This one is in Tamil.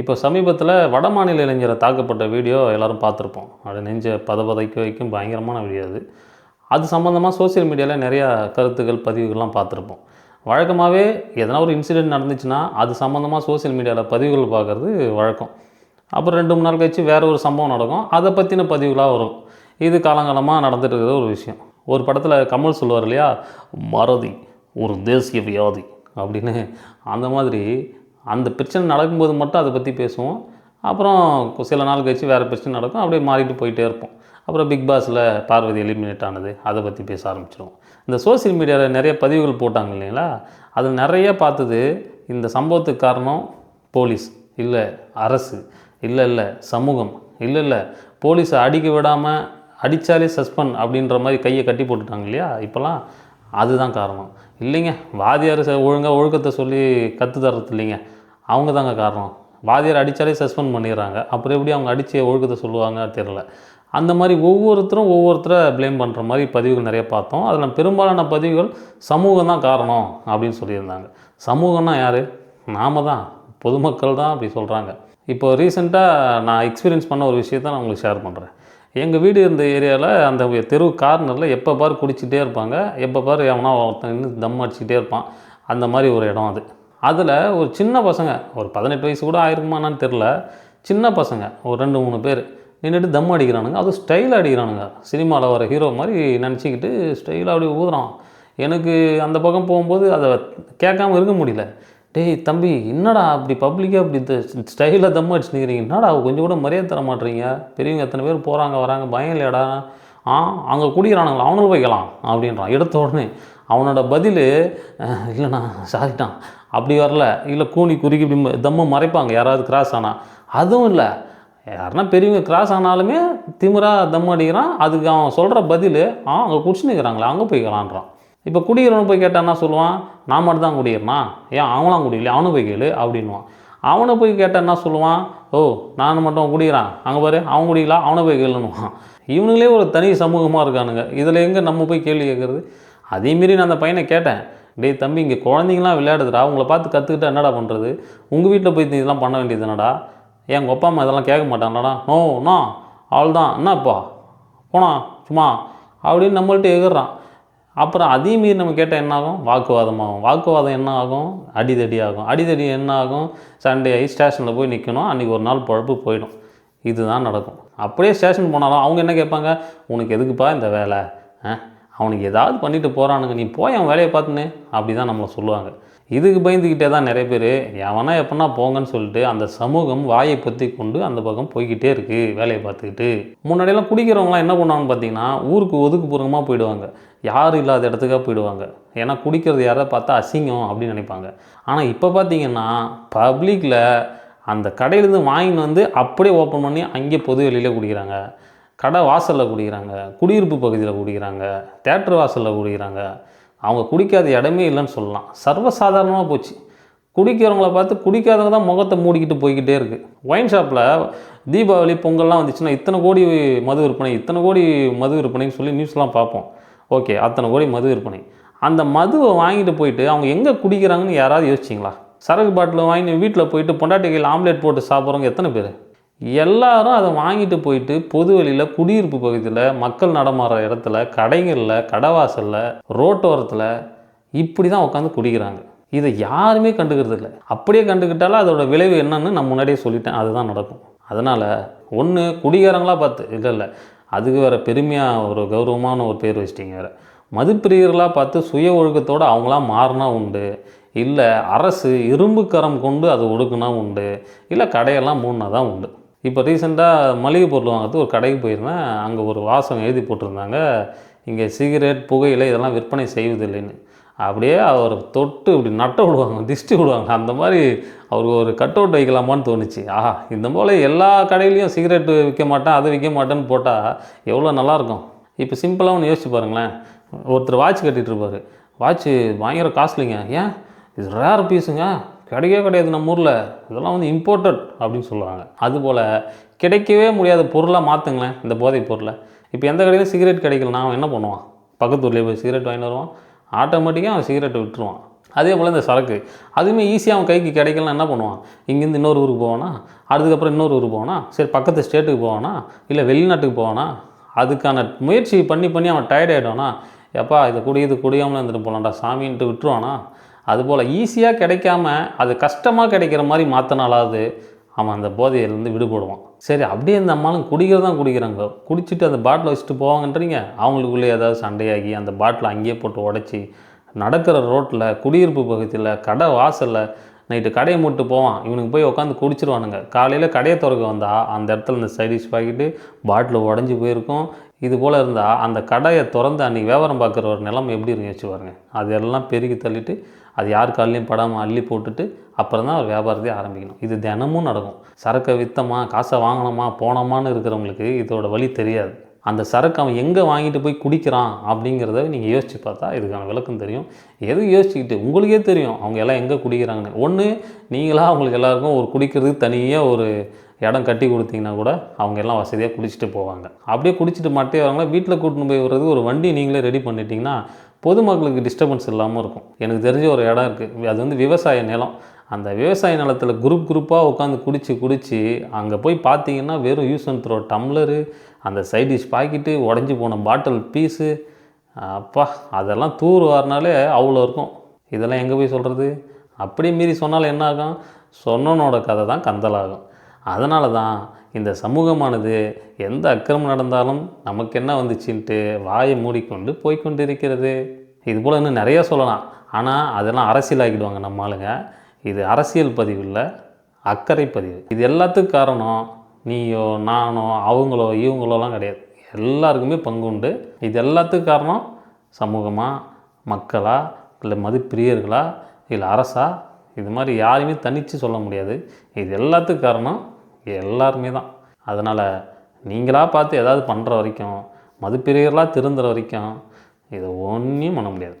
இப்போ சமீபத்தில் வட மாநில இளைஞரை தாக்கப்பட்ட வீடியோ எல்லோரும் பார்த்துருப்போம். அது நெஞ்ச பதபதைக்கு வைக்கும் பயங்கரமான வீடியோ அது. அது சம்மந்தமாக சோஷியல் மீடியாவில் நிறையா கருத்துக்கள் பதிவுகள்லாம் பார்த்துருப்போம். வழக்கமாகவே எதனா ஒரு இன்சிடெண்ட் நடந்துச்சுன்னா அது சம்மந்தமாக சோஷியல் மீடியாவில் பதிவுகள் பார்க்குறது வழக்கம். அப்புறம் ரெண்டு மூணு நாள் கழிச்சு வேறு ஒரு சம்பவம் நடக்கும். அதை பற்றின பதிவுகளாக வரும். இது காலங்காலமாக நடந்துட்டு இருக்கிற ஒரு விஷயம். ஒரு படத்தில் கமல் சொல்லுவார் இல்லையா? மறதி ஒரு தேசிய வியாதி அப்படின்னு. அந்த மாதிரி அந்த பிரச்சனை நடக்கும்போது மட்டும் அதை பற்றி பேசுவோம். அப்புறம் சில நாள் கழிச்சு வேறு பிரச்சனை நடக்கும். அப்படியே மாறிட்டு போயிட்டே இருப்போம். அப்புறம் பிக் பாஸில் பார்வதி எலிமினேட் ஆனது. அதை பற்றி பேச ஆரம்பிச்சிடுவோம் இந்த சோஷியல் மீடியாவில் நிறைய பதிவுகள் போட்டாங்க இல்லைங்களா? அது நிறைய பார்த்தது இந்த சம்பவத்துக்கு காரணம் போலீஸ் இல்லை அரசு இல்லை இல்லை சமூகம் இல்லை இல்லை போலீஸை அடிக்க விடாமல் அடித்தாலே சஸ்பெண்ட் அப்படின்ற மாதிரி கையை கட்டி போட்டுட்டாங்க இல்லையா? இப்போல்லாம் அதுதான் காரணம். இல்லைங்க வாதியார் ஒழுங்காக ஒழுக்கத்தை சொல்லி கற்று தர்றது இல்லைங்க. அவங்க தாங்க காரணம். வாதியார் அடித்தாலே சஸ்பெண்ட் பண்ணிடுறாங்க. அப்புறம் எப்படி அவங்க அடித்த ஒழுக்கத்தை சொல்லுவாங்க தெரில அந்த மாதிரி ஒவ்வொருத்தரும் ஒவ்வொருத்தரை ப்ளேம் பண்ணுற மாதிரி பதிவுகள் நிறைய பார்த்தோம். அதில் பெரும்பாலான பதிவுகள் சமூகம் தான் காரணம் அப்படின்னு சொல்லியிருந்தாங்க. சமூகம்னா யார்? நாம தான் பொதுமக்கள் தான் அப்படி சொல்கிறாங்க இப்போ ரீசெண்டாக நான் எக்ஸ்பீரியன்ஸ் பண்ண ஒரு விஷயத்த நான் உங்களுக்கு ஷேர் பண்ணுறேன் எங்கள் வீடு இருந்த ஏரியாவில் அந்த தெரு கார்னரில் எப்போ பார் குடிச்சிட்டே இருப்பாங்க. எப்போ பார் எவனா ஒருத்தன் நின்று தம் அடிச்சுட்டே இருப்பான். அந்த மாதிரி ஒரு இடம் அது. அதில் ஒரு சின்ன பசங்க ஒரு பதினெட்டு வயசு கூட ஆயிருக்குமானான்னு தெரில சின்ன பசங்க ஒரு ரெண்டு மூணு பேர் நின்றுட்டு தம் அடிக்கிறானுங்க. அதுவும் ஸ்டைலாக அடிக்கிறானுங்க. சினிமாவில் வர ஹீரோ மாதிரி நினச்சிக்கிட்டு ஸ்டைலாக அப்படி ஊதுறான். எனக்கு அந்த பக்கம் போகும்போது அதை கேட்காம இருக்க முடியல. டேய் தம்பி என்னடா அப்படி பப்ளிக்காக அப்படி ஸ்டைலில் தம் அடிச்சு என்னடா கொஞ்சம் கூட மரியாதை தர மாட்டீங்க பெரியவங்க எத்தனை பேர் போகிறாங்க வராங்க பயம் இல்லையாடா? ஆ அங்கே குடிக்கிறானுங்களா? அவனும் வைக்கலாம் அப்படின்றான். எடுத்த உடனே அவனோட பதில் இல்லைண்ணா சாரிட்டான் அப்படி வரல. இல்லை கூனி குறுக்கி இப்படி தம்மை மறைப்பாங்க யாராவது கிராஸ் ஆனால் அதுவும் இல்லை. யாருன்னா பெரியவங்க கிராஸ் ஆனாலுமே திமிரா தம் அடிக்கிறான். அதுக்கு அவன் சொல்கிற பதில் ஆ அங்கே குடிச்சு இருக்கிறாங்களா அங்கே போய்க்கலான்றான் இப்போ குடிக்கிறவனு போய் கேட்டால் என்ன சொல்லுவான்? நான் மட்டும் தான் குடிக்கிறனா? ஏன் அவங்களாம் குடிக்கல அவனு போய் கேளு அப்படின்வான் அவனை போய் கேட்டால் என்ன சொல்லுவான்? ஓ நான் மட்டும் குடிக்கிறான். அங்கே பாரு அவன் குடிக்கலா? அவனை போய் கேளுன்னுவான். இவனுங்களே ஒரு தனி சமூகமாக இருக்கானுங்க. இதில் எங்கே நம்ம போய் கேள்வி கேட்குறது? அதேமாரி நான் அந்த பையனை கேட்டேன். டேய் தம்பி இங்கே குழந்தைங்களாம் விளையாடுதுடா. உங்களை பார்த்து கற்றுக்கிட்டா என்னடா பண்ணுறது உங்கள் வீட்டில் போய் இதெல்லாம் பண்ண வேண்டியது என்னடா? என் அப்பா அம்மா இதெல்லாம் கேட்க மாட்டாங்களாடா? No no. அவள் தான். என்னப்பா? போனா சும்மா. அப்படின்னு நம்மள்ட்ட எகிறான் அப்புறம் அதையும் மீறி நம்ம கேட்டால் என்ன ஆகும் வாக்குவாதம் ஆகும் வாக்குவாதம் என்ன ஆகும் அடிதடி ஆகும் அடிதடி என்ன ஆகும் சண்டே ஆகி ஸ்டேஷனில் போய் நிற்கணும் அன்றைக்கி ஒரு நாள் பழப்பு போயிடும். இதுதான் நடக்கும். அப்படியே ஸ்டேஷன் போனாலும் அவங்க என்ன கேட்பாங்க? உனக்கு எதுக்குப்பா இந்த வேலை? ஆ? அவனுக்கு ஏதாவது பண்ணிட்டு போகிறானுங்க நீ போய் அவன் வேலையை பார்த்துன்னு அப்படி தான் நம்மளை சொல்லுவாங்க. இதுக்கு பயந்துக்கிட்டே தான் நிறைய பேர் எவனா எப்படின்னா போங்கன்னு சொல்லிட்டு அந்த சமூகம் வாயை பற்றி கொண்டு அந்த பக்கம் போய்கிட்டே இருக்குது வேலையை பார்த்துக்கிட்டு. முன்னாடியெல்லாம் குடிக்கிறவங்களாம் என்ன பண்ணுவாங்கன்னு பார்த்தீங்கன்னா ஊருக்கு ஒதுக்குப்புறமாக போயிடுவாங்க. யாரும் இல்லாத இடத்துக்காக போயிடுவாங்க. ஏன்னா குடிக்கிறது யாராவது பார்த்தா அசிங்கம் அப்படின்னு நினைப்பாங்க. ஆனால் இப்போ பார்த்தீங்கன்னா பப்ளிக்கில் அந்த கடையிலேருந்து வாங்கின்னு வந்து அப்படியே ஓப்பன் பண்ணி அங்கே பொது வெளியில் குடிக்கிறாங்க. கடை வாசலில் குடிக்கிறாங்க குடியிருப்பு பகுதியில் குடிக்கிறாங்க தேட்டர் வாசலில் குடிக்கிறாங்க. அவங்க குடிக்காத இடமே இல்லைன்னு சொல்லலாம். சர்வசாதாரணமாக போச்சு. குடிக்கிறவங்கள பார்த்து குடிக்காதவங்க தான் முகத்தை மூடிக்கிட்டு போய்கிட்டே இருக்குது ஒயின் ஷாப்பில் தீபாவளி பொங்கல்லாம் வந்துச்சுன்னா இத்தனை கோடி மது விற்பனை இத்தனை கோடி மது விற்பனைன்னு சொல்லி நியூஸ்லாம் பார்ப்போம். ஓகே அத்தனை கோடி மது விற்பனை. அந்த மதுவை வாங்கிட்டு போயிட்டு அவங்க எங்கே குடிக்கிறாங்கன்னு யாராவது யோசிச்சிங்களா? சரக்கு பாட்டில் வாங்கி வீட்டில் போயிட்டு பொண்டாட்டி கையில் ஆம்லேட் போட்டு சாப்பிட்றவங்க எத்தனை பேர்? எல்லாரும் அதை வாங்கிட்டு போயிட்டு பொது வெளியில் குடியிருப்பு பகுதியில் மக்கள் நடமாடுற இடத்துல கடைகளில் கடைவாசலில் ரோட்டோரத்தில் இப்படி தான் உட்காந்து குடிக்கிறாங்க. இதை யாருமே கண்டுக்கிறது இல்லை. அப்படியே கண்டுக்கிட்டாலும் அதோட விளைவு என்னன்னு நான் முன்னாடியே சொல்லிட்டேன். அதுதான் நடக்கும். அதனால் ஒன்று குடிகாரங்களாக பார்த்து இல்லை இல்லை. அதுக்கு வேறு பெருமையாக ஒரு கௌரவமான ஒரு பேர் வச்சிட்டிங்க வேறு. மதுப்பிரியர்களாக பார்த்து சுய ஒழுக்கத்தோடு அவங்களாம் மாறினா உண்டு. இல்லை அரசு இரும்பு கரம் கொண்டு அதை ஒடுக்குனா உண்டு. இல்லை கடையெல்லாம் மூணுனா தான் உண்டு. இப்போ ரீசெண்டாக மளிகை பொருள் வாங்குறது ஒரு கடைக்கு போயிருந்தேன். அங்கே ஒரு வாசகம் எழுதி போட்டிருந்தாங்க. இங்கே சிகரெட் புகையிலை இதெல்லாம் விற்பனை செய்வதில்லைன்னு. அப்படியே அவர் தொட்டு இப்படி நட்ட விடுவாங்க திஷ்டி விடுவாங்க. அந்த மாதிரி அவருக்கு ஒரு கட் அவுட் வைக்கலாமான்னு தோணுச்சு. ஆஹா இந்த போல் எல்லா கடையிலையும் சிகரெட்டு விற்க மாட்டேன் அதை விற்க மாட்டேன்னு போட்டால் எவ்வளோ நல்லாயிருக்கும். இப்போ சிம்பிளாக ஒன்று யோசிச்சு பாருங்களேன். ஒருத்தர் வாட்ச் கட்டிகிட்டு இருப்பார். வாட்ச்சு பயங்கர காஸ்ட்லிங்க. ஏன்? இது ரேர் பீஸுங்க கிடைக்கவே கிடையாது நம்ம ஊரில். இதெல்லாம் வந்து இம்போர்ட்டட் அப்படின்னு சொல்லுவாங்க. அதுபோல் கிடைக்கவே முடியாத பொருளாக மாற்றுங்களேன் இந்த போதைப் பொருளை. இப்போ எந்த கடையிலும் சிகரெட் கிடைக்கலனா அவன் என்ன பண்ணுவான்? பக்கத்து ஊர்லேயே போய் சிகரெட் வாங்கிட்டு வருவான். ஆட்டோமேட்டிக்காக அவன் சிகரெட்டை விட்டுருவான். அதே போல் இந்த சரக்கு. அதுவுமே ஈஸியாக அவன் கைக்கு கிடைக்கலன்னா என்ன பண்ணுவான்? இங்கேருந்து இன்னொரு ஊருக்கு போவானா? அதுக்கப்புறம் இன்னொரு ஊருக்கு போவானா? சரி பக்கத்து ஸ்டேட்டுக்கு போவானா? இல்லை வெளிநாட்டுக்கு போவானா? அதுக்கான முயற்சி பண்ணி பண்ணி அவன் டயர்ட் ஆகிடுவானா எப்பா இதை குடி இது குடியாமல் இருந்துட்டு போகலாம்டா சாமின்ட்டு விட்டுருவானா? அதுபோல் ஈஸியாக கிடைக்காம அது கஷ்டமாக கிடைக்கிற மாதிரி மாற்றினாலாவது அவன் அந்த போதையிலேருந்து விடுபடுவான். சரி அப்படியே இந்த அம்மாலும் குடிக்கிறது தான் குடிக்கிறாங்க. குடிச்சிட்டு அந்த பாட்டில் வச்சுட்டு போவாங்கன்றீங்க. அவங்களுக்குள்ளே ஏதாவது சண்டையாகி அந்த பாட்டிலை அங்கேயே போட்டு உடச்சி நடக்கிற ரோட்டில் குடியிருப்பு பகுதியில் கடை வாசலில் நைட்டு கடையை மூட்டு போவான். இவனுக்கு போய் உட்காந்து குடிச்சிருவானுங்க. காலையில் கடையை திறக்க வந்தால் அந்த இடத்துல இந்த சைடிஷ் பாக்கெட்டு பாட்டில் உடஞ்சி போயிருக்கும். இது போல் இருந்தால் அந்த கடையை திறந்து அன்றைக்கி வியாபாரம் பார்க்குற ஒரு நிலைமை எப்படி இருக்கு வச்சு பாருங்க. அதெல்லாம் பெருகி தள்ளிட்டு அது யார் காலையும் படாமல் அள்ளி போட்டுட்டு அப்புறம் தான் அவர் வியாபாரத்தையே ஆரம்பிக்கணும். இது தினமும் நடக்கும். சரக்கை விற்றமா காசை வாங்கினோமா போனோமான்னு இருக்கிறவங்களுக்கு இதோட வழி தெரியாது. அந்த சரக்கு அவன் எங்கே வாங்கிட்டு போய் குடிக்கிறான் அப்படிங்கிறத நீங்கள் யோசித்து பார்த்தா இதுக்கான விளக்கம் தெரியும். எது யோசிச்சுக்கிட்டு? உங்களுக்கே தெரியும். அவங்க எல்லாம் எங்கே குடிக்கிறாங்கன்னு. ஒன்று நீங்களாக அவங்களுக்கு எல்லாருக்கும் ஒரு குடிக்கிறதுக்கு தனியாக ஒரு இடம் கட்டி கொடுத்தீங்கன்னா கூட அவங்க எல்லாம் வசதியாக குடிச்சிட்டு போவாங்க. அப்படியே குடிச்சிட்டு மாட்டே வரவங்களா வீட்டில் கூட்டின்னு போய் வர்றதுக்கு ஒரு வண்டி நீங்களே ரெடி பண்ணிட்டீங்கன்னா பொதுமக்களுக்கு டிஸ்டர்பன்ஸ் இல்லாமல் இருக்கும். எனக்கு தெரிஞ்ச ஒரு இடம் இருக்குது அது வந்து விவசாய நிலம். அந்த விவசாய நிலத்தில் குரூப் குரூப்பாக உட்காந்து குடிச்சு குடிச்சு அங்கே போய் பார்த்தீங்கன்னா வெறும் யூஸ் அண்ட் த்ரோ டம்ளரு அந்த சைட் டிஷ் பாக்கெட்டு உடஞ்சி போன பாட்டில் பீஸு அப்பா அதெல்லாம் தூர் வாரினாலே அவ்வளோ இருக்கும். இதெல்லாம் எங்கே போய் சொல்கிறது அப்படியே மீறி சொன்னாலும் என்ன ஆகும்? சொன்னனோட கதை தான் கந்தலாகும் அதனால தான் இந்த சமூகமானது எந்த அக்கிரமம் நடந்தாலும் நமக்கு என்ன வந்துச்சுன்ட்டு வாயை மூடிக்கொண்டு போய்க்கொண்டு இருக்கிறது இது போல் இன்னும் நிறைய சொல்லலாம். ஆனால் அதெல்லாம் அரசியலாக்கிடுவாங்க நம்ம ஆளுங்க. இது அரசியல் பதிவு இல்லை அக்கறை பதிவு. இது எல்லாத்துக்கும் காரணம் நீயோ நானோ அவங்களோ இவங்களோலாம் கிடையாது. எல்லாருக்குமே பங்கு உண்டு. இது எல்லாத்துக்கும் காரணம் சமூகமாக மக்களாக இல்லை மதுப்பிரியர்களா இல்லை அரசா இது மாதிரி யாரையுமே தனித்து சொல்ல முடியாது. இது எல்லாத்துக்கும் காரணம் எல்லாருமே தான். அதனால் நீங்களாக பார்த்து ஏதாவது பண்ணுற வரைக்கும் மதுப்பிரியர்களாக திருந்துற வரைக்கும் இதை ஒன்றையும் பண்ண முடியாது.